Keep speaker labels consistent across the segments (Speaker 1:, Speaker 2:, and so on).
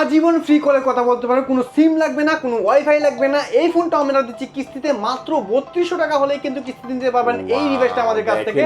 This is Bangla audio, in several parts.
Speaker 1: আজীবন ফ্রি কলের কথা বলতে পারবেন কোনো সিম লাগবে না কোনো ওয়াইফাই লাগবে না। এই ফোনটা আমরা দিচ্ছি কিস্তিতে মাত্র বত্রিশশো টাকা হলেই কিন্তু কিস্তি দিতে পারবেন। এই রিভাইসটা আমাদের কাছ থেকে।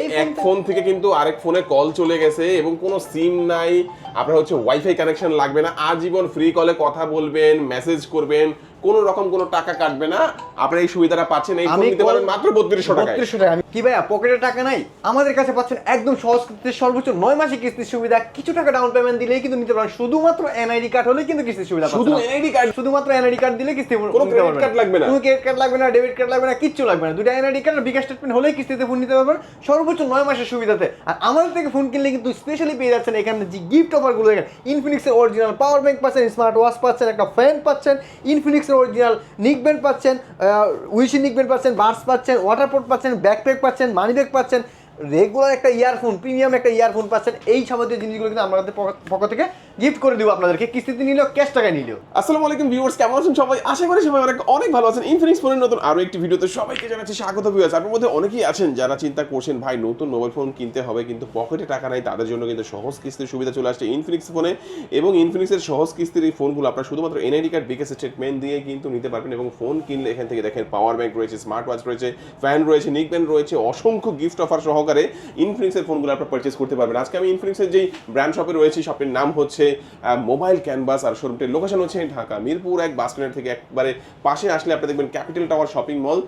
Speaker 1: এই
Speaker 2: এক ফোন থেকে কিন্তু আরেক ফোনে কল চলে গেছে এবং কোনো সিম নাই। আপনার হচ্ছে ওয়াইফাই কানেকশন লাগবে না। আজীবন ফ্রি কলে কথা বলবেন মেসেজ করবেন। কোনো রকম কোনো টাকা কাটবে না। আপনারা এই সুবিধাটা পাচ্ছেন এই ফোন নিতে পারবেন মাত্র বত্রিশশো টাকায়।
Speaker 1: বত্রিশশো টাকা আমি- কি ভাইয়া পকেটে টাকা নাই? আমাদের কাছে পাচ্ছেন একদম সহজ কিস্তির সর্বোচ্চ নয় মাসে কিস্তির সুবিধা। কিছু টাকা ডাউন পেমেন্ট দিলেই কিন্তু নিতে পারেন শুধুমাত্র এনআইডি কার্ড হলে কিন্তু কিস্তির সুবিধা
Speaker 2: শুধু
Speaker 1: পাচ্ছেন।
Speaker 2: NID card?
Speaker 1: শুধুমাত্র এনআইডি কার্ড দিলে কিস্তি
Speaker 2: কোনো
Speaker 1: পারবেন।
Speaker 2: card লাগবে না?
Speaker 1: কোনো ক্রেডিট কার্ড লাগবে না ডেবিট কার্ড লাগবে না কিচ্ছু লাগবে না। দুটো এনআইডি কার্ড আর বিকাশ স্টেটমেন্ট হলেই কিস্তিতে ফোন নিতে পারবেন সর্বোচ্চ নয় মাসের সুবিধাতে। আর আমাদের থেকে ফোন কিনলে কিন্তু স্পেশালি পেয়ে যাচ্ছেন এখানে যে গিফট অফারগুলো দেখেন। ইনফিনিক্সের অরিজিনাল পাওয়ার ব্যাংক পাচ্ছেন স্মার্ট ওয়াচ পাচ্ছেন একটা ফ্যান পাচ্ছেন। ইনফিনিক্সের অরিজিনাল নিক ব্যান্ড পাচ্ছেন উইশি নিক ব্যান্ড পাচ্ছেন বার্স পাচ্ছেন ওয়াটারপ্রুফ পাচ্ছেন ব্যাকপ্যাক পাচ্ছেন মানি ব্যাগ পাচ্ছেন। রেগুলার একটা ইয়ারফোন প্রিমিয়াম একটা ইয়ারফোন পাচ্ছেন, এই যাবতীয় জিনিসগুলো কিন্তু আমাদের পক- পক্ষ থেকে গিফট করে দিব আপনাদেরকে। কিস্তিতে নিলেও ক্যাশ টাকায় নিলেও।
Speaker 2: আসসালামু আলাইকুম ভিউয়ার্স কেমন আছেন সবাই? আশা করি সবাই অনেক অনেক ভালো আছেন। ইনফিনিক্স ফোনের নতুন আরও একটি ভিডিওতে সবাইকে জানাচ্ছি স্বাগত ভিউয়ার্স আপনার মধ্যে অনেকেই আছেন যারা চিন্তা করছেন, ভাই, নতুন মোবাইল ফোন কিনতে হবে, কিন্তু পকেটে টাকা নাই, তাদের জন্য কিন্তু সহজ কিস্তির সুবিধা চলে আসছে ইনফিনিক্স ফোনে এবং ইনফিনিক্সের সহজ কিস্তির এই ফোনগুলো আপনারা শুধুমাত্র এনআইডি কার্ড বিকাশ স্টেটমেন্ট দিয়ে কিন্তু নিতে পারবেন এবং ফোন কিনলে এখান থেকে দেখেন পাওয়ার ব্যাংক রয়েছে স্মার্ট ওয়াচ রয়েছে ফ্যান রয়েছে নিক ব্যান্ড রয়েছে, অসংখ্য গিফট অফার সহকারে ইনফিনিক্সের ফোনগুলো আপনারা পারচেস করতে পারবেন। আজকে আমি ইনফিনিক্সের যেই ব্র্যান্ড শপে রয়েছে শপের নাম হচ্ছে মোবাইল ক্যানভাস আর শোরুমটির লোকেশন হচ্ছে ঢাকা মিরপুর এক বাস স্ট্যান্ড থেকে একবারে পাশে আসলে আপনি দেখবেন capital tower shopping mall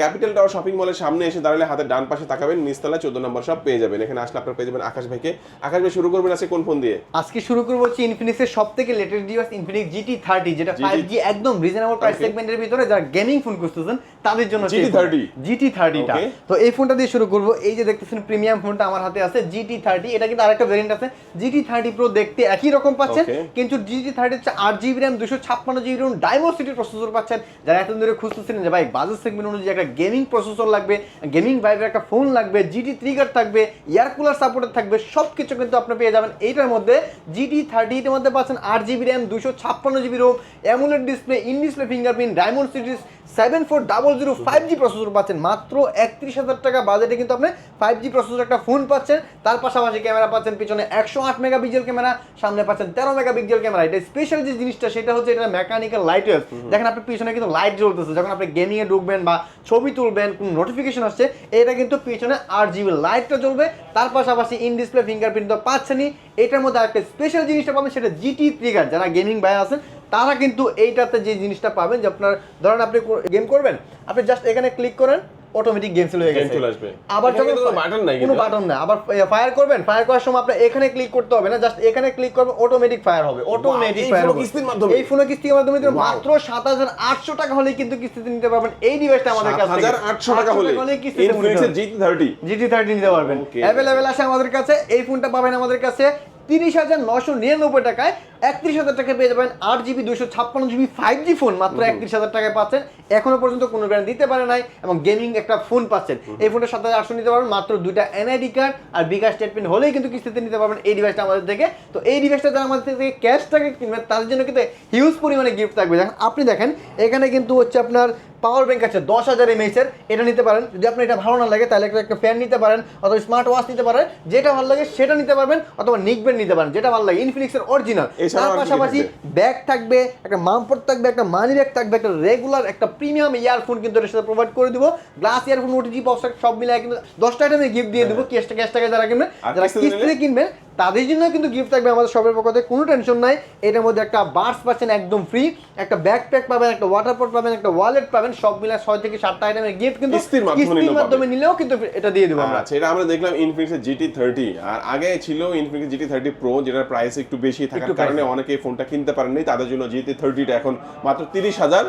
Speaker 2: capital tower shopping মলের সামনে এসে দাঁড়ালে হাতের ডান পাশে তাকাবেন নিচতলা চোদ্দ নম্বর সব পেয়ে যাবেন। এখানে আসলে আপনারা পেয়ে যাবেন আকাশ ভাইকে। আকাশ ভাই শুরু করবেন আজকে কোন ফোন দিয়ে?
Speaker 1: আজকে শুরু করব হচ্ছে ইনফিনিক্সের সব থেকে latest device Infinix GT thirty যেটা ফাইভ জি একদম রিজনেবল প্রাইস সেগমেন্টের ভিতরে যারা গেমিং ফোন খুঁজতেছেন তাদের জন্য
Speaker 2: GT30
Speaker 1: জিটি থার্টিটা তো এই ফোনটা দিয়ে শুরু করব। এই যে দেখতেছেন প্রিমিয়াম ফোনটা আমার হাতে আছে জিটি থার্টি এটা কিন্তু আরেকটা ভেরিয়েন্ট আছে। জিটি থার্টি প্রো দেখতে একই রকম পাচ্ছেন কিন্তু জিটি থার্টি হচ্ছে আট জিবি র্যাম দুশো ছাপ্পান্ন জিবি র্যাম ডাইমোসিটি প্রসেসর পাচ্ছেন। যারা এতদিন ধরে খুঁজতেছিলেন যে ভাই বাজার সেগমেন্ট অনুযায়ী একটা গেমিং প্রসেসর লাগবে গেমিং ভাইবের একটা ফোন লাগবে জিটি ট্রিগার থাকবে এয়ার কুলার সাপোর্টেড থাকবে সব কিছু কিন্তু আপনি পেয়ে যাবেন। এইটার মধ্যে জিটি থার্টির মধ্যে পাচ্ছেন আট জিবি র্যাম দুশো ছাপ্পান্ন GB ROM AMOLED display in display fingerprint diamond series seven four double zero five G processor পাচ্ছেন। মাত্র একত্রিশ হাজার টাকা বাজেটে কিন্তু আপনি ফাইভ জি প্রসেসর একটা ফোন পাচ্ছেন। তার পাশাপাশি ক্যামেরা পাচ্ছেন পিছনে একশো আট মেগা পিক্সেল ক্যামেরা সামনে পাচ্ছেন তেরো মেগা পিক্সেল ক্যামেরা। এটা স্পেশাল যে জিনিসটা সেটা হচ্ছে এটা মেকানিক্যাল লাইট দেখেন আপনি পিছনে কিন্তু লাইট জ্বলতেছে। যখন আপনি গেমিং এ ঢুকবেন বা ছবি তুলবেন কোন নোটিফিকেশন আসছে এটা কিন্তু পিছনে আট জিবি লাইটটা জ্বলবে। তার পাশাপাশি ইন ডিসপ্লে ফিঙ্গারপ্রিন্ট তো পাচ্ছেনই। এটার মধ্যে একটা স্পেশাল জিনিসটা পাবেন সেটা জিটি ট্রিগার যারা গেমিং ভাই আছেন তারা কিন্তু এইটাতে যে জিনিসটা পাবেন যে আপনার ধরেন আপনি গেম করবেন আপনি জাস্ট এখানে ক্লিক করেন অটোমেটিক গেম চলে গেছে।
Speaker 2: চলে আসবে।
Speaker 1: আবার যখন
Speaker 2: button নাই
Speaker 1: কোনো বাটন না আবার ফায়ার করবেন ফায়ার করার সময় আপনি এখানে ক্লিক করতে হবে না জাস্ট এখানে ক্লিক করবেন অটোমেটিক ফায়ার হবে অটোমেটিক
Speaker 2: এই
Speaker 1: ফায়ার হবে।
Speaker 2: কিস্তির মাধ্যমে?
Speaker 1: এই ফোনে কিস্তির মাধ্যমে মাত্র 7800 টাকা হলেই কিন্তু কিস্তিতে নিতে পারবেন। এই ডিভাইসটা আমাদের কাছ থেকে
Speaker 2: 7800 টাকা হলে
Speaker 1: কিস্তিতে নিতে
Speaker 2: ইনফিনিক্সের
Speaker 1: পারবেন।
Speaker 2: জিটি থার্টি
Speaker 1: জিটি থার্টি নিতে পারবেন. অ্যাভেলেবেল আছে আমাদের কাছে। এই ফোনটা পাবেন আমাদের কাছে। তিরিশ হাজার নশো নিরানব্বই টাকায় একত্রিশ হাজার টাকায় পেয়ে যাবেন আট জিবি দুশো ছাপ্পান্ন জিবি ফাইভ জি ফোন মাত্র একত্রিশ হাজার টাকায় পাচ্ছেন। এখনও পর্যন্ত কোনো ব্র্যান্ড দিতে পারে নাই এবং গেমিং একটা ফোন পাচ্ছেন। এই ফোনটা সাথে আটশো নিতে পারবেন মাত্র দুইটা এনআইডি কার্ড আর বিকাশ স্টেটমেন্ট হলেই কিন্তু কিস্তিতে নিতে পারবেন এই ডিভাইসটা আমাদের থেকে। তো এই ডিভাইসটা যারা আমাদের থেকে ক্যাশ টাকা কিনবেন তাদের জন্য কিন্তু হিউজ পরিমাণে গিফট থাকবে। দেখেন আপনি দেখেন এখানে কিন্তু হচ্ছে আপনার পাওয়ার ব্যাংক আছে দশ হাজার এমএইচের এটা নিতে পারেন। যদি আপনার এটা ভালো না লাগে তাহলে একটা- একটা ফ্যান নিতে পারেন অথবা স্মার্ট ওয়াচ নিতে পারেন যেটা ভালো লাগে সেটা নিতে পারবেন অথবা নিকবেন নিতে পারেন যেটা ভালো লাগে ইনফিনিক্সের অরিজিনাল তার পাশাপাশি ব্যাগ থাকবে একটা মামপট থাকবে একটা মানি ব্যাগ থাকবে একটা রেগুলার একটা প্রিমিয়াম ইয়ারফোন কিন্তু এর সাথে প্রোভাইড করে দিব। গ্লাস ইয়ারফোন ওটিজি পপস সব মিলে কিন্তু দশটা আইটেমে গিফট দিয়ে দিব ক্যাশ ক্যাশ টাকা যারা কিনবেন যারা
Speaker 2: কিস্তিতে
Speaker 1: কিনবেন তাদের জন্য কিন্তু গিফট থাকবে আমাদের সবের পক্ষ থেকে কোনো টেনশন নাই। এটার মধ্যে একটা বার্স পাচ্ছেন একদম ফ্রি একটা ব্যাকপ্যাক পাবেন একটা ওয়াটার পট পাবেন একটা ওয়ালেট পাবেন সব মিলে ছয় থেকে সাতটা আইটেমের গিফট কিন্তু
Speaker 2: কিস্তির মাধ্যমে নিলেও
Speaker 1: কিন্তু এটা দিয়ে দেবো আমরা।
Speaker 2: আচ্ছা এটা আমরা দেখলাম ইনফিনিক্স জিটি থার্টি আর আগে ছিল ইনফিনিক্স জিটি থার্টি প্রো যেটার প্রাইস একটু বেশি থাকার কারণে অনেকে ফোনটা কিনতে পারেননি। তাদের জন্য জিটি থার্টিটা এখন মাত্র তিরিশ হাজার।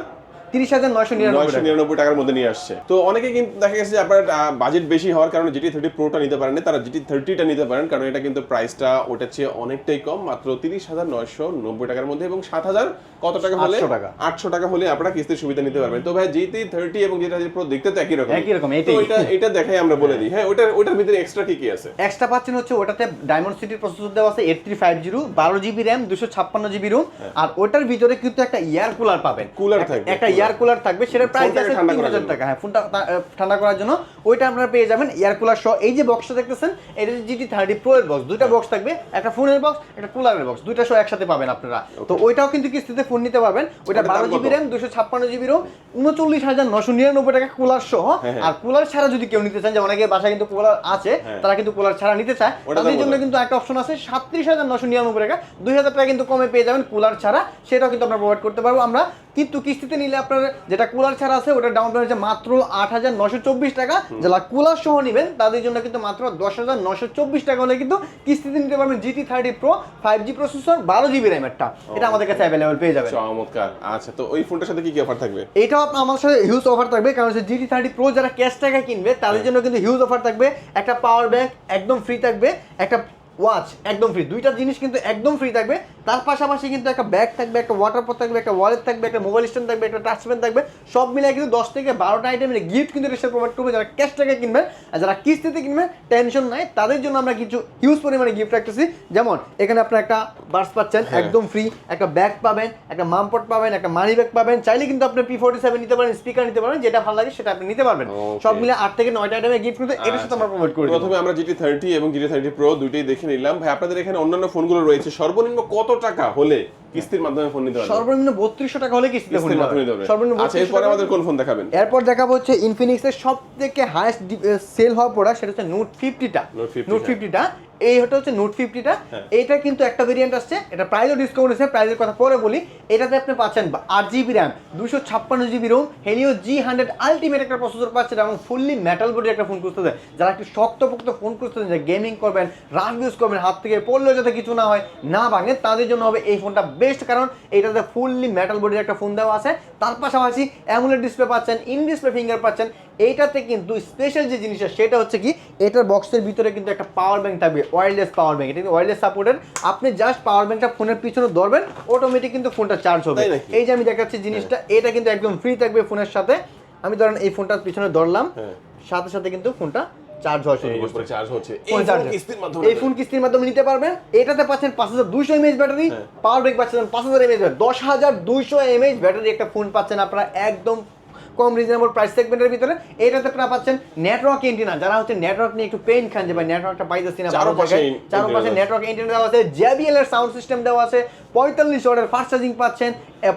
Speaker 1: তিরিশ হাজার নয়শো নিরানব্বই
Speaker 2: টাকার মধ্যে নিয়ে আসছে। তো অনেকে কিন্তু দেখা গেছে আপনার বাজেট বেশি হওয়ার কারণে জিটি থার্টি প্রোটা নিতে পারেন তারা জিটি থার্টিটা নিতে পারেন কারণ এটা কিন্তু প্রাইসটা ওটার চেয়ে অনেকটাই কম মাত্র তিরিশ হাজার নয়শো নব্বই টাকার মধ্যে এবং সাত হাজার কত টাকা হলে? আটশো টাকা। হলে আপনারা কিস্তির সুবিধা নিতে পারবেন। তো ভাই জিটি থার্টি এবং জিটি থার্টি প্রো দেখতে তো একই রকম।
Speaker 1: একই রকম,
Speaker 2: এটা এটা দেখাই আমরা বলে দিই। হ্যাঁ ওটার ওটার ভিতরে এক্সট্রা কি কি আছে?
Speaker 1: এক্সট্রা পাচ্ছেন হচ্ছে ওটাতে ডায়মন্ড সিটির প্রসেসর দেওয়া আছে এইট থ্রি ফাইভ জিরো বারো জিবি র্যাম দুশো ছাপ্পান্ন জিবি রুম আর ওটার ভিতরে কিন্তু একটা ইয়ার কুলার পাবেন। একটা-
Speaker 2: থাকবে,
Speaker 1: একটা। এয়ার কুলার থাকবে সেটার প্রাইস আছে তিন হাজার। টাকা। হ্যাঁ ফোনটা ঠান্ডা করার জন্য। ওইটা আপনারা পেয়ে যাবেন এয়ার কুলার সহ। এই যে বক্সটা দেখতেছেন এটা জিটি থার্টি প্রো এর বক্স দুইটা বক্স থাকবে একটা ফোনের বক্স একটা কুলারের বক্স দুইটা সহ একসাথে পাবেন আপনারা। তো ওইটাও কিন্তু কিস্তিতে ফোন নিতে পারবেন। ওইটা বারো জিবি? র্যাম দুশো ছাপ্পান্ন জিবি রোম উনচল্লিশ হাজার নশো নিরানব্বই টাকা কুলার সহ।
Speaker 2: হ্যাঁ, হ্যাঁ।
Speaker 1: আর কুলার ছাড়া যদি কেউ নিতে চান যে অনেকে বাসায় কিন্তু কুলার আছে
Speaker 2: হ্যাঁ।
Speaker 1: তারা কিন্তু কুলার ছাড়া নিতে চায়। তাদের জন্য কিন্তু একটা অপশন আছে সাতত্রিশ হাজার নশো নিরানব্বই টাকা। দুই হাজার টাকা কিন্তু কমে পেয়ে যাবেন কুলার ছাড়া। সেটাও কিন্তু আমরা প্রোভাইড করতে পারব। আমরা কিন্তু কিস্তিতে নিলে আপনার যেটা কুলার ছাড়া আছে ওটা ডাউন পেমেন্ট মাত্র আট হাজার নশো চব্বিশ টাকা। যারা কুলার সহ নেবেন তাদের জন্য কিন্তু মাত্র দশ হাজার নশো চব্বিশ টাকা হলে কিন্তু কিস্তিতে নিতে পারবেন GT thirty pro five G processor বারো জিবি র্যামেরটা এটা আমাদের কাছে অ্যাভেলেবল পেয়ে যাবেন।
Speaker 2: চমৎকার। আচ্ছা তো ওই ফোনটার সাথে কি কি অফার থাকবে?
Speaker 1: এটাও আমার সাথে হিউজ অফার থাকবে কারণ হচ্ছে জিটি থার্টি প্রো যারা ক্যাশ টাকা কিনবে তাদের জন্য কিন্তু হিউজ অফার থাকবে। একটা পাওয়ার ব্যাংক একদম ফ্রি থাকবে একটা ওয়াচ একদম ফ্রি দুইটা জিনিস কিন্তু একদম ফ্রি থাকবে। তার পাশাপাশি কিন্তু একটা ব্যাগ থাকবে একটা ওয়াটার পট থাকবে একটা ওয়ালেট থাকবে একটা মোবাইল স্ট্যান্ড থাকবে একটা টাচ পেন থাকবে। সব মিলিয়ে কিন্তু দশ থেকে বারোটা আইটেমের গিফট কিন্তু রেসে প্রোভাইড করবে যারা ক্যাশ টাকা কিনবেন আর যারা কিস্তিতে কিনবেন টেনশন নাই। তাদের জন্য আমরা কিছু হিউজ পরিমাণে গিফট রাখতেছি। যেমন এখানে আপনার একটা বার্স পাচ্ছেন
Speaker 2: হ্যাঁ।
Speaker 1: একদম ফ্রি একটা ব্যাগ পাবেন একটা মামপট পাবেন একটা মানি ব্যাগ পাবেন। চাইলে কিন্তু আপনি পি ফোর্টি সেভেন নিতে পারেন স্পিকার নিতে পারেন যেটা ভালো লাগে সেটা আপনি নিতে পারবেন। সব মিলে আট থেকে নয়টা আইটেমের গিফট কিন্তু এটার সাথে
Speaker 2: আচ্ছা।
Speaker 1: আমরা প্রোভাইড করে দেবো।
Speaker 2: প্রথমে আমরা জিটি থার্টি এবং জিটি থার্টি প্রো দুইটাই দেখে দেখে নিলাম। ভাই আপনাদের এখানে অন্যান্য ফোনগুলো রয়েছে। সর্বনিম্ন কত টাকা হলে কিস্তির মাধ্যমে ফোন নিতে পারবেন?
Speaker 1: সর্বনিম্ন 3200 টাকা হলে কিস্তিতে ফোন নিতে পারবেন। সর্বনিম্ন
Speaker 2: আচ্ছা এরপর আমাদের কোন ফোন দেখাবেন?
Speaker 1: এরপর দেখাবো হচ্ছে ইনফিনিক্সের সবথেকে হাইয়েস্ট সেল হওয়া প্রোডাক্ট সেটা হচ্ছে নোট
Speaker 2: 50টা
Speaker 1: নোট 50টা এই হচ্ছে হচ্ছে নোট ফিফটিটা। এইটা কিন্তু একটা ভেরিয়েন্ট আসছে। এটা প্রাইজও ডিসকাউন্ট আছে প্রাইসের কথা পরে বলি। এটাতে আপনি পাচ্ছেন আট জিবি র্যাম দুশো ছাপ্পান্ন GB ROM Helio G hundred ultimate একটা প্রসেসর পাচ্ছেন এবং ফুললি মেটাল বডি একটা ফোন খুঁজতে দেয়। যারা একটু শক্তপোক্ত ফোন খুঁজতে যে গেমিং করবেন রাফ ইউজ করবেন হাত থেকে পড়লেও যাতে কিছু না হয় না ভাঙে তাদের জন্য হবে এই ফোনটা বেস্ট কারণ এটাতে ফুললি মেটাল বডির একটা ফোন দেওয়া আছে। তার পাশাপাশি অ্যামুলেট ডিসপ্লে পাচ্ছেন ইন ডিসপ্লে ফিঙ্গার পাচ্ছেন এইটাতে কিন্তু স্পেশাল যে জিনিসটা সেটা হচ্ছে কি এটার বক্সের ভিতরে কিন্তু একটা পাওয়ার ব্যাংক থাকবে ওয়্যারলেস পাওয়ার ব্যাংক এটা কিন্তু ওয়্যারলেস সাপোর্টেড আপনি জাস্ট পাওয়ার ব্যাংকটা ফোনের পিছনে ধরবেন অটোমেটিক কিন্তু ফোনটা চার্জ হবে। এই যে আমি দেখাচ্ছি জিনিসটা এটা কিন্তু একদম ফ্রি থাকবে ফোনের সাথে। আমি ধরেন এই ফোনটার পিছনে ধরলাম
Speaker 2: হ্যাঁ।
Speaker 1: সাথে সাথে কিন্তু ফোনটা চার্জ হওয়া শুরু করছে।
Speaker 2: চার্জ হচ্ছে এই
Speaker 1: ফোন
Speaker 2: কিস্তির মাধ্যমে
Speaker 1: নিতে পারবেন। এটাতে পাচ্ছেন পাঁচ হাজার দুইশো এমএইচ ব্যাটারি
Speaker 2: হ্যাঁ।
Speaker 1: পাওয়ার ব্রেক পাচ্ছেন পাঁচ হাজার এমএইচ দশ হাজার দুইশো এমএইচ ব্যাটারি একটা ফোন পাচ্ছেন আপনারা একদম কম রিজনেবল প্রাইস সেগমেন্টের ভিতরে। এটাতে আপনারা পাচ্ছেন নেটওয়ার্ক এন্টিনা যারা হচ্ছে নেটওয়ার্ক নিয়ে একটু পেইন খান যে ভাই নেটওয়ার্কটা পাইতেছি না
Speaker 2: চারপাশে
Speaker 1: নেটওয়ার্ক এন্টিনা দেওয়া আছে। জেবিএল এর সাউন্ড সিস্টেম দেওয়া আছে। পঁয়তাল্লিশ ওয়াটের ফাস্ট চার্জিং পাচ্ছেন।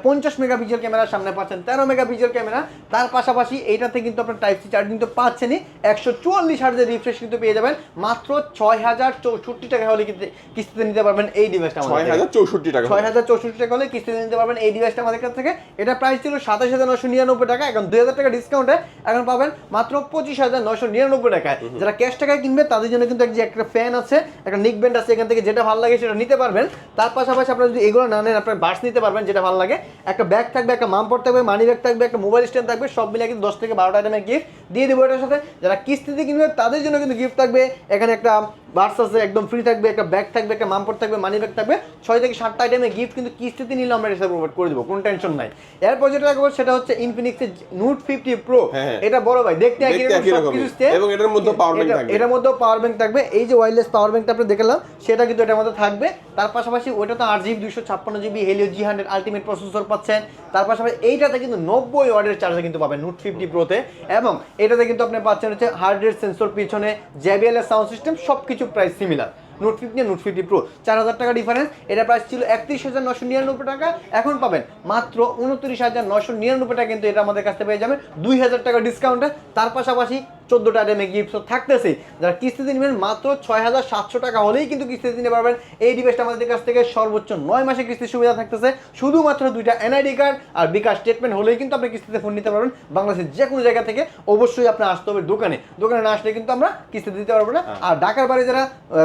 Speaker 1: পঞ্চাশ মেগাপিক্সেল ক্যামেরার সামনে পাচ্ছেন তেরো মেগাপিক্সেল ক্যামেরা। তার পাশাপাশি এইটাতে কিন্তু আপনার টাইপ সি চার্জিং তো পাচ্ছেনই। একশো চুয়াল্লিশ হাজার রিফ্রেশ কিন্তু পেয়ে যাবেন। মাত্র ছয় হাজার চৌষট্টি টাকা হলে কিন্তু কিস্তিতে নিতে পারবেন এই ডিভাইসটা
Speaker 2: ছয় হাজার চৌষট্টি টাকা
Speaker 1: ছয় হাজার চৌষট্টি টাকা হলে কিস্তিতে নিতে পারবেন এই ডিভাইসটা আমাদের কাছ থেকে। এটা প্রাইস ছিল সাতাশ হাজার নশো নিরানব্বই টাকা এখন দুই হাজার টাকা ডিসকাউন্টে এখন পাবেন মাত্র পঁচিশ হাজার নশো নিরানব্বই টাকায়। যারা ক্যাশ টাকায় কিনবে তাদের জন্য কিন্তু এক একটা ফ্যান আছে একটা নিক ব্যান্ড আছে এখান থেকে যেটা ভালো লাগে সেটা নিতে পারবেন। তার পাশাপাশি আপনারা যদি এগুলো না নেন আপনার বাস নিতে পারবেন যেটা ভালো লাগে। একটা ব্যাগ থাকবে, একটা মামপট থাকবে মানি ব্যাগ থাকবে, একটা মোবাইল স্ট্যান্ড থাকবে, সব মিলে কিন্তু দশ থেকে বারোটা আইটেমের গিফট দিয়ে দেবো এটার সাথে। যারা কিস্তিতে কিনবে তাদের জন্য কিন্তু গিফট থাকবে। এখানে একটা বার্স আছে একদম ফ্রি থাকবে একটা ব্যাগ থাকবে একটা মামপট থাকবে মানি ব্যাগ থাকবে। ছয় থেকে সাতটা আইটেমের গিফট কিন্তু কিস্তিতে নিলে আমরা এটা প্রোভাইড করে দেবো কোনো টেনশন নাই। এরপর যেটা রাখব সেটা হচ্ছে ইনফিনিক্সের নোট ফিফটি প্রো। এটা বড় ভাই দেখতে একই রকম।
Speaker 2: এবং এটার power bank
Speaker 1: এটা-
Speaker 2: থাকবে।
Speaker 1: এটার মধ্যেও পাওয়ার ব্যাংক থাকবে। এই যে ওয়্যারলেস পাওয়ার ব্যাংকটা আপনি দেখালাম সেটা কিন্তু এটার মধ্যে থাকবে। তার পাশাপাশি ওটা তো আট জিবি দুশো ছাপ্পান্ন GB Helio G hundred ultimate processor পাচ্ছেন। তার পাশাপাশি এইটাতে কিন্তু নব্বই ওয়ার্ডের চার্জার কিন্তু পাবেন নোট ফিফটি প্রোতে এবং এটাতে কিন্তু আপনি পাচ্ছেন হচ্ছে হার্ড রেট সেন্সর পিছনে জেবিএল এর সাউন্ড সিস্টেম সব কিছু price similar note fifty note fifty pro চার হাজার টাকা ডিফারেন্স এটা প্রাইস ছিল একত্রিশ হাজার নশো নিরানব্বই টাকা। এখন পাবেন মাত্র উনত্রিশ হাজার নশো নিরানব্বই টাকা, কিন্তু এটা আমাদের কাছ পেয়ে যাবেন দুই হাজার টাকা ডিসকাউন্টে তার পাশাপাশি চোদ্দোটা আইটেমে গিফট থাকতেছে যারা কিস্তিতে নেবেন মাত্র ছয় হাজার সাতশো টাকা হলেই কিন্তু কিস্তিতে নিতে পারবেন। এই ডিভাইসটা আমাদের কাছ থেকে সর্বোচ্চ নয় মাসে কিস্তির সুবিধা থাকতেছে। শুধুমাত্র দুইটা এনআইডি কার্ড আর বিকাশ স্টেটমেন্ট হলেই কিন্তু আপনি কিস্তিতে ফোন নিতে পারবেন। বাংলাদেশের যে কোনো জায়গা থেকে অবশ্যই আপনি আসতে হবে দোকানে। দোকানে না আসলে কিন্তু আমরা কিস্তিতে দিতে পারব না। আর ঢাকার বাইরে যারা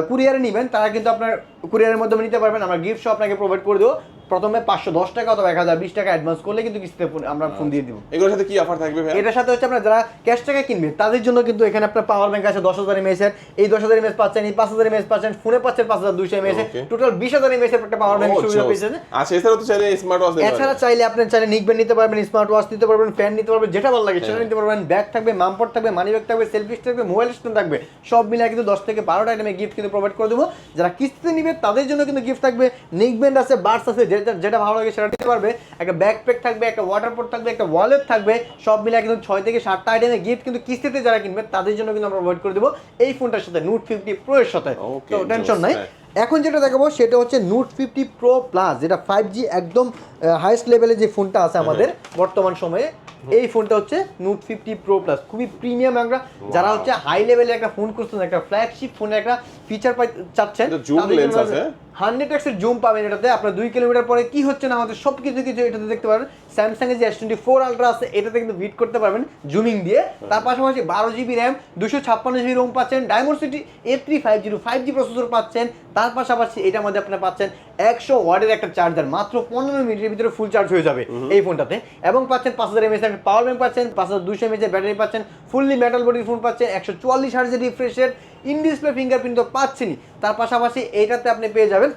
Speaker 1: কুরিয়ারে নেবেন তারা কিন্তু আপনার কুরিয়ারের মাধ্যমে নিতে পারবেন। আমরা গিফট সহ আপনাকে প্রোভাইড করে দেবো। প্রথমে পাঁচশো দশ টাকা অথবা এক হাজার বিশ টাকা অ্যাডভান্স করলে কিন্তু কিস্তিতে আমরা ফোন দিয়ে দিব।
Speaker 2: এগুলোর সাথে কি অফার থাকবে ভাই
Speaker 1: এটার সাথে হচ্ছে আপনার যারা ক্যাশ টাকা কিনবে তাদের জন্য কিন্তু এখানে আপনার পাওয়ার ব্যাংক আছে দশ হাজার এমএস এর। এই দশ হাজার এমএস পাচ্ছেন এই পাঁচ হাজার এমএস পাচ্ছেন ফোনে পাচ্ছেন পাঁচ হাজার দুইশো এমএস. টোটাল বিশ হাজার এমএস একটা পাওয়ার ব্যাংক সুবিধা
Speaker 2: জোস।
Speaker 1: পেয়েছেন।
Speaker 2: আচ্ছা এছাড়াও তো চাইলে স্মার্ট ওয়াচ
Speaker 1: এছাড়া চাইলে আপনি চাইলে নিকবেন নিতে পারবেন স্মার্ট ওয়াচ নিতে পারবেন ফ্যান নিতে পারবেন যেটা ভালো লাগে সেটা
Speaker 2: হ্যাঁ।
Speaker 1: নিতে পারবেন। ব্যাগ থাকবে মামপট থাকবে মানি ব্যাগ থাকবে সেলফি থাকবে মোবাইল স্ট্যান্ড থাকবে সব মিলে কিন্তু দশ থেকে বারোটা আইটেমে গিফট কিন্তু প্রোভাইড করে দেবো। যারা কিস্তিতে নিবে তাদের জন্য কিন্তু গিফট থাকবে। নিকব্যান্ড আছে বার্স আছে যেটা ভালো লাগে সেটা নিতে পারবে। একটা ব্যাকপ্যাক থাকবে একটা ওয়াটারপ্রুফ থাকবে একটা ওয়ালেট থাকবে সব মিলে কিন্তু ছয় থেকে সাতটা আইটেমের গিফট কিন্তু কিস্তিতে যারা কিনবে তাদের জন্য কিন্তু আমরা প্রোভাইড করে দেবো এই ফোনটার সাথে নোট ফিফটি প্রো এর সাথে। তো টেনশন নাই। এখন যেটা দেখাবো সেটা হচ্ছে নোট ফিফটি প্রো প্লাস যেটা ফাইভ জি একদম হাইস্ট লেভেলে যে ফোনটা আছে আমাদের বর্তমান সময়ে এই ফোনটা হচ্ছে নোট ফিফটি প্রো প্লাস খুবই প্রিমিয়াম একটা যারা হচ্ছে হাই লেভেলে একটা ফোন করছেন একটা ফ্ল্যাগশিপ ফোনে একটা ফিচার পাই চাচ্ছেন? হান্ড্রেড এক্সের জুম পাবেন এটাতে। আপনার দুই কিলোমিটার পরে কি হচ্ছে না হচ্ছে সব কিছু কিছু এটাতে দেখতে পারবেন। স্যামসাং এর যে এস টোয়েন্টি ফোর আলট্রা আছে এটাতে কিন্তু ভিট করতে পারবেন জুমিং দিয়ে। তার পাশাপাশি বারো জিবি র্যাম দুশো ছাপ্পান্ন জিবি রোম পাচ্ছেন diamond city A three five zero five G processor পাচ্ছেন। তার পাশাপাশি এটার মধ্যে আপনার পাচ্ছেন একশো ওয়ার্ডের একটা চার্জার মাত্র পনেরো মিনিটের ভিতরে ফুল চার্জ হয়ে যাবে এই ফোনটাতে এবং পাচ্ছেন পাঁচ হাজার এমএস একটা পাওয়ার ব্যাংক পাচ্ছেন পাঁচ হাজার দুশো এমএস ব্যাটারি পাচ্ছেন ফুললি মেটাল বডির ফোন পাচ্ছেন একশো চুয়াল্লিশ হার্জের রিফ্রেশের ইন ডিসপ্লে ফিঙ্গারপ্রিন্ট তো পাচ্ছেনই। তার পাশাপাশি এইটাতে আপনি পেয়ে যাবেন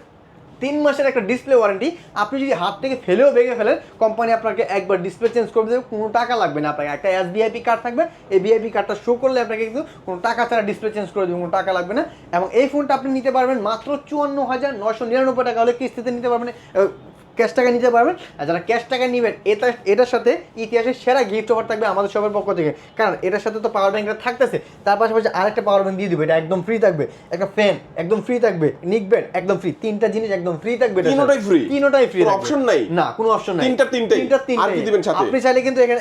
Speaker 1: তিন মাসের একটা ডিসপ্লে ওয়ারেন্টি আপনি যদি হাত থেকে ফেলেও ভেঙে ফেলেন কোম্পানি আপনাকে একবার ডিসপ্লে চেঞ্জ করে দেবে, কোনো টাকা লাগবে না আপনাকে। একটা এস বিআইপি কার্ড থাকবে, এই বিআইপি কার্ডটা শো করলে আপনাকে কিন্তু কোনো টাকা ছাড়া ডিসপ্লে চেঞ্জ করে দেবে, কোনো টাকা লাগবে না। এবং এই ফোনটা আপনি নিতে পারবেন মাত্র চুয়ান্ন হাজার নশো নিরানব্বই টাকা হলে কিস্তিতে নিতে পারবেন। ক্যাশ টাকা নিতে পারবেন। আর যারা ক্যাশ টাকা নেবেন এটা এটার সাথে ইতিহাসের সেরা গিফট অফার থাকবে আমাদের সবার পক্ষ থেকে। কারণ এটার সাথে তো পাওয়ার ব্যাংকটা থাকতেছে। তার পাশাপাশি আরেকটা পাওয়ার ব্যাঙ্ক দিয়ে দিবে এটা একদম ফ্রি থাকবে। একটা ফ্যান একদম ফ্রি থাকবে। নিক ব্যান্ড একদম ফ্রি তিনটা জিনিস একদম ফ্রি থাকবে।
Speaker 2: তিনোটাই free?
Speaker 1: তিনোটাই ফ্রি
Speaker 2: অপশন নাই?
Speaker 1: না কোনো অপশন নাই।
Speaker 2: তিনটা?
Speaker 1: তিনটা
Speaker 2: আর
Speaker 1: তিনটাই
Speaker 2: কি দিবেন সাথে?
Speaker 1: আপনি চাইলে কিন্তু এখানে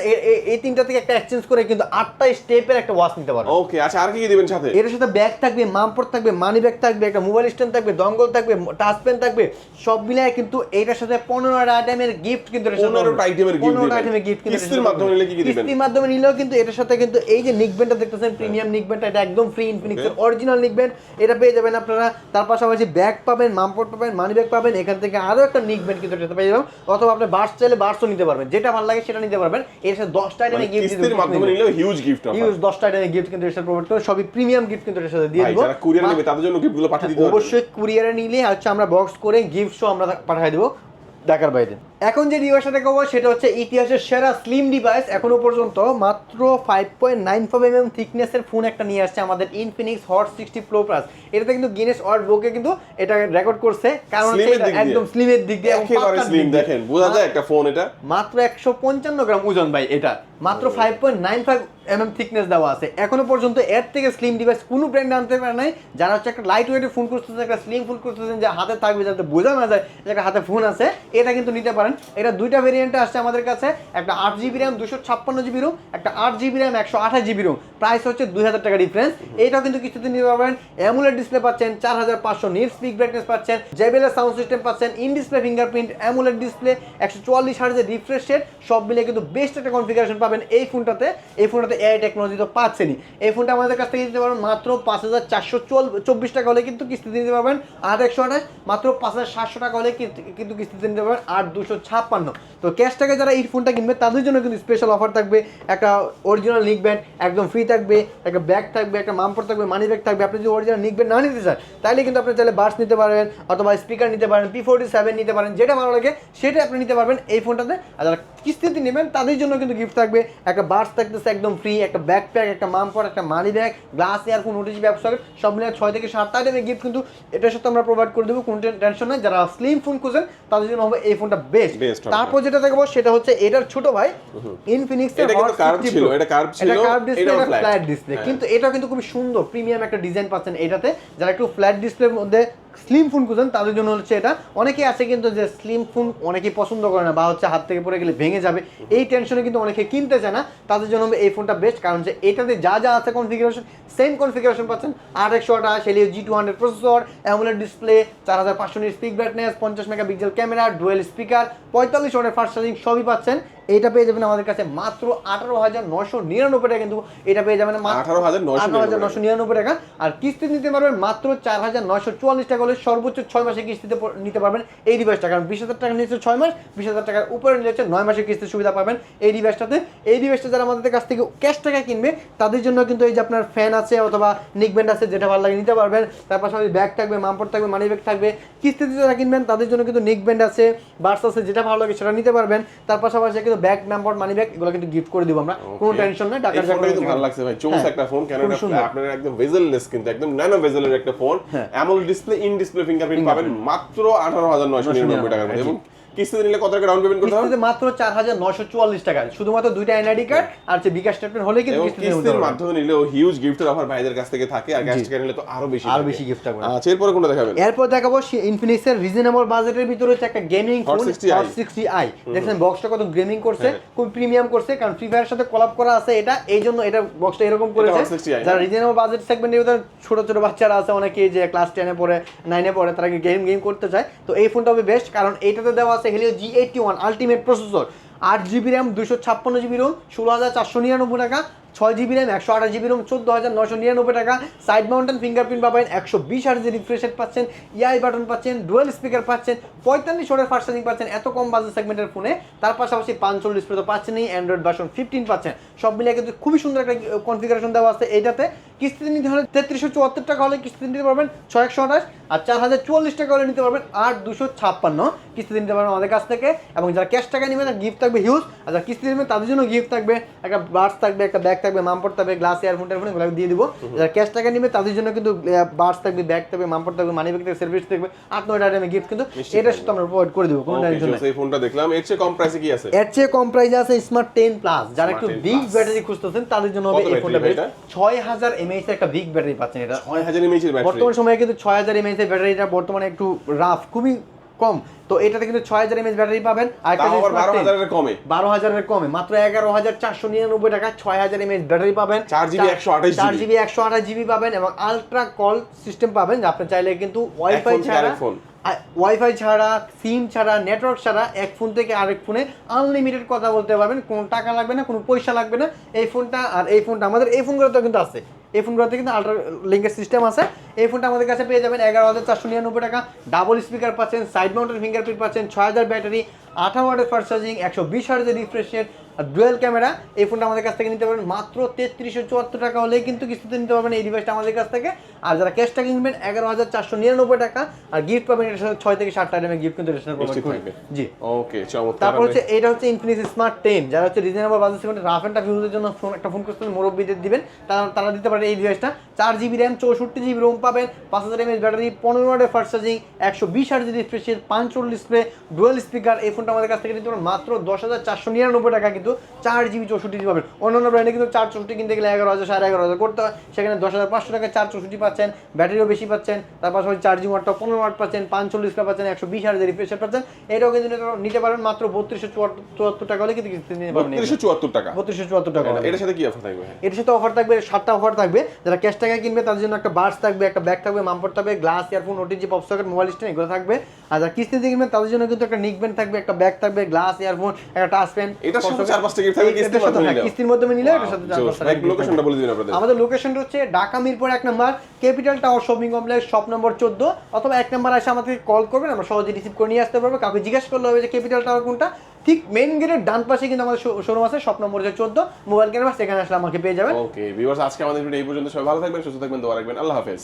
Speaker 1: এই তিনটা থেকে একটা এক্সচেঞ্জ করে কিন্তু আটটা স্টেপের একটা ওয়াচ নিতে পারবেন।
Speaker 2: ওকে আচ্ছা আর কি কি দিবেন সাথে?
Speaker 1: এর সাথে ব্যাগ থাকবে মামপট থাকবে মানি ব্যাগ থাকবে একটা মোবাইল স্ট্যান্ড থাকবে দঙ্গল থাকবে টাচ পেন থাকবে সব মিলিয়ে কিন্তু এইটার সাথে পনেরোটা আইটেমের গিফট কিন্তু এটার সাথে
Speaker 2: 15টা
Speaker 1: পাবেন।
Speaker 2: item এর gift
Speaker 1: 15টা
Speaker 2: দিবেন।
Speaker 1: item এর gift কিন্তু
Speaker 2: কিস্তির মাধ্যমে নিলে কি কি দিবেন?
Speaker 1: কিস্তির মাধ্যমে নিলেও কিন্তু এটার সাথে কিন্তু এই যে নিকব্যান্ডটা দেখতেছেন প্রিমিয়াম নিকব্যান্ডটা এটা একদম ফ্রি ইনফিনিক্সের অরিজিনাল নিকব্যান্ড এটা পেয়ে যাবেন আপনারা। তার পাশাপাশি ব্যাগ পাবেন মামপট পাবেন মানি ব্যাগ পাবেন। এখান থেকে আরও একটা নিকব্যান্ড কিন্তু পেয়ে যাবেন। অথবা আপনি বার্স চাইলে বার্সও নিতে পারবেন। যেটা ভালো লাগে সেটা নিতে পারবেন। এর সাথে দশটা আইটেমের গিফট
Speaker 2: কিস্তির মাধ্যমে নিলেও হিউজ গিফট অফার
Speaker 1: দশটা আইটেমের গিফট কিন্তু এর সাথে প্রোভাইড করে সবই প্রিমিয়াম গিফট কিন্তু এর সাথে দিয়ে দিব।
Speaker 2: যারা কুরিয়ার নেবে তাদের জন্য গিফটগুলো পাঠিয়ে দিতে
Speaker 1: অবশ্যই কুরিয়ারে নিলে হচ্ছে আমরা বক্স করে গিফট শো আমরা পাঠিয়ে দেবো। ঢাকার বাইরে। এখন যে ডিভাইসটা দেখাবো সেটা হচ্ছে ইতিহাসের সেরা স্লিম ডিভাইস এখনও পর্যন্ত মাত্র five point nine five M M থিকনেসের phone একটা নিয়ে আসছে আমাদের Infinix hot sixty pro plus এটাতে কিন্তু গিনেস ওয়ার্ল্ড বুকে কিন্তু এটা রেকর্ড করছে। কারণ। একদম স্লিমের দিক দিয়ে
Speaker 2: একেবারে স্লিম দেখেন বোঝা যায় একটা ফোন এটা।
Speaker 1: মাত্র একশো পঞ্চান্ন গ্রাম ওজন ভাই এটা। মাত্র five point nine five MM thickness দেওয়া আছে। এখনও পর্যন্ত এর থেকে স্লিম ডিভাইস কোনো ব্র্যান্ড আনতে পারে নাই। যারা হচ্ছে একটা লাইট ওয়েটের ফোন করতেছেন একটা স্লিম ফোন করতেছেন যে হাতে থাকবে যাতে বোঝা না যায় যে একটা হাতে ফোন আছে এটা কিন্তু নিতে পারেন। এটা দুইটা ভেরিয়েন্টে আসছে আমাদের কাছে। একটা আট জিবি র্যাম দুশো ছাপ্পান্ন জিবি রুম একটা আট জিবি র্যাম একশো আঠাশ জিবি রুম প্রাইস হচ্ছে দুই হাজার টাকা ডিফারেন্স এইটাও কিন্তু কিছুতে নিতে পারবেন। অ্যামুলেট ডিসপ্লে পাচ্ছেন, চার হাজার পাঁচশো নিট স্পিক ব্রাইটনেস পাচ্ছেন জেবেলের সাউন্ড সিস্টেম পাচ্ছেন in display fingerprint AMOLED display একশো চুয়াল্লিশ হার্জের রিফ্রেশ রেট সব মিলে কিন্তু বেস্ট একটা কনফিগারেশন পাবেন এই ফোনটাতে এই ফোনটাতে এআই টেকনোলজি তো পাচ্ছেনই। এই ফোনটা আমাদের কাছ থেকে দিতে পারবেন মাত্র পাঁচ হাজার চারশো চব্বিশ টাকা হলে কিন্তু কিস্তিতে নিতে পারবেন। আট একশো আঠাশ, মাত্র পাঁচ হাজার সাতশো টাকা হলে কিন্তু কিস্তিতে নিতে পারবেন। আট দুশো ছাপ্পান্ন। তো ক্যাশ টাকা যারা এই ফোনটা কিনবে, তাদের জন্য কিন্তু স্পেশাল অফার থাকবে। একটা অরিজিনাল নিক ব্যান্ড একদম ফ্রি থাকবে, একটা ব্যাগ থাকবে, একটা মামপট থাকবে মানি ব্যাগ থাকবে। আপনি যদি অরিজিনাল নিক ব্যান্ড না নিতে চান তাহলে কিন্তু আপনি চাইলে বাস নিতে পারবেন অথবা স্পিকার নিতে পারেন পি ফোর্টি সেভেন নিতে পারেন, যেটা ভালো লাগে, সেটা আপনি নিতে পারবেন এই ফোনটাতে। আর যারা কিস্তিতে নেবেন, তাদের জন্য কিন্তু গিফট থাকবে। একটা বাস থাকতেছে একদম ফ্রি একটা ব্যাকপ্যাক একটা মামপট একটা money bag glass earphone OTG ব্যবসা সব মিলে ছয় থেকে সাতটা আইটেমের গিফট কিন্তু এটার সাথে আমরা প্রোভাইড করে দেবো, কোনো টেনশন নাই। যারা স্লিম ফোন খুঁজেন, তাদের জন্য হবে এই ফোনটা বেস্ট
Speaker 2: হবে।
Speaker 1: তারপর যেটা দেখব সেটা হচ্ছে এটার ছোট ভাই ইনফিনিক্স
Speaker 2: এটা কিন্তু curve ছিল, এটা কার্ভ ছিল,
Speaker 1: এটা কার্ভ ডিসপ্লে এটা ফ্ল্যাট ডিসপ্লে। কিন্তু এটা কিন্তু খুবই সুন্দর প্রিমিয়াম একটা ডিজাইন পাচ্ছেন এটাতে। যারা একটু ফ্ল্যাট ডিসপ্লের মধ্যে স্লিম ফোন খুঁজেন, তাদের জন্য হচ্ছে এটা। অনেকেই আছে কিন্তু যে স্লিম ফোন অনেকেই পছন্দ করে না বা হচ্ছে হাত থেকে পড়ে গেলে ভেঙে যাবে। এই টেনশনে কিন্তু অনেকে কিনতে চায় না। তাদের জন্য এই ফোনটা বেস্ট কারণ যে এটাতে যা যা আছে কনফিগারেশন সেম কনফিগারেশন পাচ্ছেন। আট একশো আঠাশ Helio G two hundred processor AMOLED display চার হাজার পাঁচশো স্পিক ব্রাইটনেস পঞ্চাশ mega pixel camera dual speaker পঁয়তাল্লিশ ওয়াটের ফাস্ট চার্জিং সবই পাচ্ছেন। এটা পেয়ে যাবেন আমাদের কাছে মাত্র আঠারো হাজার নশো নিরানব্বই টাকা কিন্তু এটা পেয়ে যাবেন মাত্র
Speaker 2: 18,999
Speaker 1: আঠারো হাজার নশো নিরানব্বই টাকা। আর কিস্তি নিতে পারবেন মাত্র চার হাজার নশো চুয়াল্লিশ টাকা হলে সর্বোচ্চ ছয় মাসে কিস্তিতে নিতে পারবেন এই ডিভাইসটা কারণ বিশ হাজার টাকা নিচ্ছে ছয় মাস বিশ হাজার টাকার উপরে নিচ্ছে নয় মাসের কিস্তির সুবিধা পাবেন এই ডিভাইসটাতে এই ডিভাইসটা যারা আমাদের কাছ থেকে ক্যাশ টাকা কিনবে তাদের জন্য কিন্তু এই যে আপনার ফ্যান আছে অথবা নিকব্যান্ড আছে যেটা ভালো লাগে নিতে পারবেন। তার পাশাপাশি ব্যাগ থাকবে মামপট থাকবে মানি ব্যাগ থাকবে। কিস্তিতে যারা কিনবেন তাদের জন্য কিন্তু নিকব্যান্ড আছে বার্স আছে যেটা ভালো লাগে সেটা নিতে পারবেন। তার পাশাপাশি কিন্তু ব্যাগ নাম্বার মানি ব্যাগ এগুলো কিন্তু গিফট করে দিব আমরা। কোনো টেনশন নাই টাকার
Speaker 2: ব্যাপারে কিন্তু ভালো লাগছে ভাই। চৌস
Speaker 1: হ্যাঁ,
Speaker 2: একটা ফোন কেন আপনার একদম ভেজেললেস কিন্তু একদম ন্যানো ভেজেলের একটা phone. AMOLED display in display fingerprint পাবেন মাত্র আঠারো হাজার নয়শো নিরানব্বই টাকার মধ্যে। এবং কিস্তিতে নিলে কত টাকা ডাউন পেমেন্ট করতে হবে?
Speaker 1: মাত্র চার হাজার নশো চুয়াল্লিশ টাকা শুধুমাত্র দুইটা এনআইডি কার্ড আর হচ্ছে বিকাশ স্টেটমেন্ট হলে কিন্তু কিস্তিতে নিতে
Speaker 2: কিস্তির
Speaker 1: পারবেন।
Speaker 2: মাধ্যমে নিলেও হিউজ গিফটের অফার ভাইদের কাছ থেকে থাকে আর ক্যাশ টাকা নিলে তো আরও বেশি আরও
Speaker 1: বেশি gift থাকবে।
Speaker 2: আচ্ছা এরপরে কোনটা দেখাবেন?
Speaker 1: এরপর দেখাবো ইনফিনিক্সের রিজনেবল বাজেটের ভিতরে হচ্ছে একটা gaming phone
Speaker 2: 60i
Speaker 1: hot sixty I দেখছেন বক্সটা কত গেমিং করছে
Speaker 2: হ্যাঁ।
Speaker 1: খুব প্রিমিয়াম করছে কারণ ফ্রি ফায়ারের সাথে কলাপ করা আছে এটা এই জন্য এটা বক্সটা এরকম করেছে।
Speaker 2: 60i
Speaker 1: যারা রিজনেবল বাজেট সেগমেন্টের ভিতরে ছোট ছোট বাচ্চারা আছে অনেকে যে ক্লাস টেনে পড়ে নাইনে পড়ে তারা গেম গেম করতে চায়। তো এই ফোনটা হবে বেস্ট কারণ এইটাতে দেওয়া আছে Helio G eighty one ultimate processor আট জিবি র্যাম দুশো ছাপ্পান্ন জিবি রোম ষোলো হাজার চারশো নিরানব্বই টাকা ছয় জিবি র্যাম, একশো আঠাশ জিবি রোম চোদ্দ হাজার নশো নিরানব্বই টাকা। সাইড মাউন্টেন ফিঙ্গারপ্রিন্ট পাবেন, একশো বিশ হাজার রিফ্রেশ রেট পাচ্ছেন ইআই বাটন পাচ্ছেন ডুয়েল স্পিকার পাচ্ছেন, পঁয়তাল্লিশ ওয়াটের ফাস্ট চার্জিং পাচ্ছেন, এত কম বাজেট সেগমেন্টের ফোনে তার পাশাপাশি পাঁচচল্লিশ ডিসপ্লে তো পাচ্ছেনই অ্যান্ড্রয়েড ভার্সন ফিফটিন পাচ্ছেন। সব মিলিয়ে কিন্তু খুবই সুন্দর একটা কনফিগারেশন দেওয়া আছে এইটাতে। কিস্তিতে নিতে হলে তেত্রিশশো চুয়াত্তর টাকা হলে কিস্তিতে নিতে পারবেন ছয় একশো আঠাশ, আর চার হাজার চুয়াল্লিশ টাকা হলে নিতে পারবেন আট দুশো ছাপ্পান্ন। কিস্তিতে নিতে পারবেন আমাদের কাছ থেকে। এবং যারা ক্যাশ টাকা নেবেন গিফট থাকবে হিউজ আর যারা কিস্তি নেবেন, তাদের জন্য গিফট থাকবে। একটা বার্স থাকবে, একটা ব্যাগ থাকবে মামপট থাকবে গ্লাস ইয়ারফোন টেয়ারফোন এগুলো দিয়ে দিব। যারা ক্যাশ টাকা নেবে তাদের জন্য কিন্তু বার্স থাকবে ব্যাগ থাকবে মামপট থাকবে মানি ব্যাগ থাকবে সার্ভিস থাকবে আট নয়টা আইটেমে গিফট কিন্তু এটা। সাথে আমরা প্রোভাইড করে দেবো কোনো টেনশন নেই।
Speaker 2: এই ফোনটা দেখলাম। এর চেয়ে কম প্রাইসে কি আছে?
Speaker 1: এর চেয়ে কম প্রাইসে আছে স্মার্ট টেন প্লাস যারা একটু বিগ। ব্যাটারি খুঁজতেছেন তাদের জন্য হবে এই ফোনটা? ছয় হাজার এমএইচ একটা বিগ ব্যাটারি পাচ্ছেন এটা।
Speaker 2: ছয় হাজার এমএইচ এর ব্যাটারি
Speaker 1: বর্তমান সময়ে কিন্তু ছয় হাজার এমএইচ এর ব্যাটারিটা বর্তমানে একটু রাফ খুবই কম। তো এটাতে কিন্তু ছয় হাজার এমএইচ ব্যাটারি পাবেন আর
Speaker 2: বারো হাজারের কমে।
Speaker 1: বারো হাজারের কমে। মাত্র এগারো হাজার চারশো নিরানব্বই টাকা ছয় হাজার এমএইচ ব্যাটারি পাবেন।
Speaker 2: 4 GB 128
Speaker 1: চার জিবি। একশো আঠাশ জিবি পাবেন এবং আলট্রা কল সিস্টেম পাবেন আপনি চাইলে কিন্তু ওয়াইফাই ছাড়া। ওয়াইফাই ছাড়া সিম ছাড়া নেটওয়ার্ক ছাড়া এক ফোন থেকে আরেক ফোনে আনলিমিটেড কথা বলতে পারবেন। কোনো টাকা লাগবে না কোনো পয়সা লাগবে না। এই ফোনটা আর এই ফোনটা আমাদের এই ফোনগুলোতে কিন্তু আছে। এই ফোনগুলোতে কিন্তু আল্ট্রা লিঙ্কের সিস্টেম আছে। এই ফোনটা আমাদের কাছে পেয়ে যাবেন এগারো হাজার চারশো নিরানব্বই টাকা। ডাবল স্পিকার পাচ্ছেন সাইড মাউন্টেন ফিঙ্গারপ্রিন্ট পাচ্ছেন, ছয় হাজার ব্যাটারি আঠারো ওয়াটের ফার্স্ট চার্জিং একশো বিশ হাজার রিফ্রেশ রেট আর ডুয়েল ক্যামেরা এই ফোনটা আমাদের কাছ থেকে নিতে পারবেন মাত্র তেত্রিশশো চুয়াত্তর টাকা হলেই কিন্তু কিস্তিতে নিতে পারবেন এই ডিভাইসটা আমাদের কাছ থেকে। আর যারা ক্যাশ টাকা কিনবেন এগারো হাজার চারশো নিরানব্বই টাকা আর গিফট পাবেন এটার সাথে ছয় থেকে সাতটা আইটেমে গিফট কিন্তু। জি।
Speaker 2: ওকে
Speaker 1: তারপর হচ্ছে এটা হচ্ছে ইনফিনিক্স স্মার্ট টেন যারা হচ্ছে রিজনেবল বাজেট সেগমেন্টে রাফ অ্যান্ড টাফ ইউজের জন্য ফোন একটা ফোন করতে মুরব্বীদের দিবেন তারা তারা দিতে পারে এই ডিভাইসটা চার জিবি র্যাম চৌষট্টি জিবি রোম পাবেন পাঁচ হাজার এমএস ব্যাটারি পনেরো ওয়াটের ফার্স্ট চার্জিং একশো বিশ হাজার রিফ্রেশের পাঁচচল্লিশ ডিসপ্লে ডুয়েল স্পিকার এই ফোনটা আমাদের কাছ থেকে নিতে পারেন মাত্র দশ হাজার চারশো নিরানব্বই টাকা কিন্তু চার জিবি চৌষট্টি জিবি পাবেন। অন্যান্য ব্র্যান্ডে কিন্তু চার চৌষট্টি কিনতে গেলে এগারো হাজার সাড়ে এগারো হাজার করতে হয়। সেখানে দশ হাজার পাঁচশো টাকা চার চৌষট্টি পাচ্ছেন ব্যাটারিও বেশি পাচ্ছেন তার পাশাপাশি চার্জিং ওয়াটটা পনেরো ওয়াট পাচ্ছেন পাঁচচল্লিশ টাকা পাচ্ছেন একশো বিশ হাজার রিফ্রেশার পাচ্ছেন। এটাও কিন্তু নিতে- পারেন মাত্র বত্রিশশো চুয়াত্তর টাকা হলে কিন্তু নিতে পারবেন
Speaker 2: বত্রিশশো চুয়াত্তর টাকা।
Speaker 1: বত্রিশশো চুয়াত্তর টাকা
Speaker 2: এটার সাথে কি অফার থাকবে?
Speaker 1: এটার সাথে অফার থাকবে সাতটা অফার থাকবে। যারা ক্যাশ টাকায় কিনবে তাদের জন্য একটা বার্স থাকবে একটা ব্যাগ থাকবে মাম্পট থাকবে glass earphone OTG pop socket mobile stand এগুলো থাকবে। আর যারা কিস্তিতে কিনবে তাদের জন্য কিন্তু একটা নিক ব্যান্ড থাকবে একটা ব্যাগ থাকবে গ্লাস ইয়ারফোন একটা টাচ পেন
Speaker 2: সাথে চার পাঁচটা gift থাকবে কিস্তির মাধ্যমে নিলেও।
Speaker 1: কিস্তির মাধ্যমে নিলে এটার সাথে চার পাঁচটা
Speaker 2: ভাই, লোকেশনটা বলে দিন আপনাদের।
Speaker 1: আমাদের লোকেশনটা হচ্ছে ঢাকা মিরপুর এক number capital tower shopping complex shop number চোদ্দ অথবা এক নম্বর এসে কল করবেন আমরা সহজে রিসিভ করে নিয়ে আসতে পারব। কাউকে জিজ্ঞেস করলে হবে যে ক্যাপিটাল টাওয়ার কোনটা? ঠিক মেইন গেটের ডান পাশে কিন্তু আমাদের শোরুম আছে শপ নম্বর হচ্ছে চোদ্দ মোবাইল ক্যামেরা সেখানে আসলে আমাকে পেয়ে যাবেন।
Speaker 2: ওকে ভিউয়ার্স আজকে আমাদের ভিডিও এই পর্যন্ত সবাই ভালো থাকবেন সুস্থ থাকবেন দোয়া রাখবেন। আল্লাহ হাফেজ।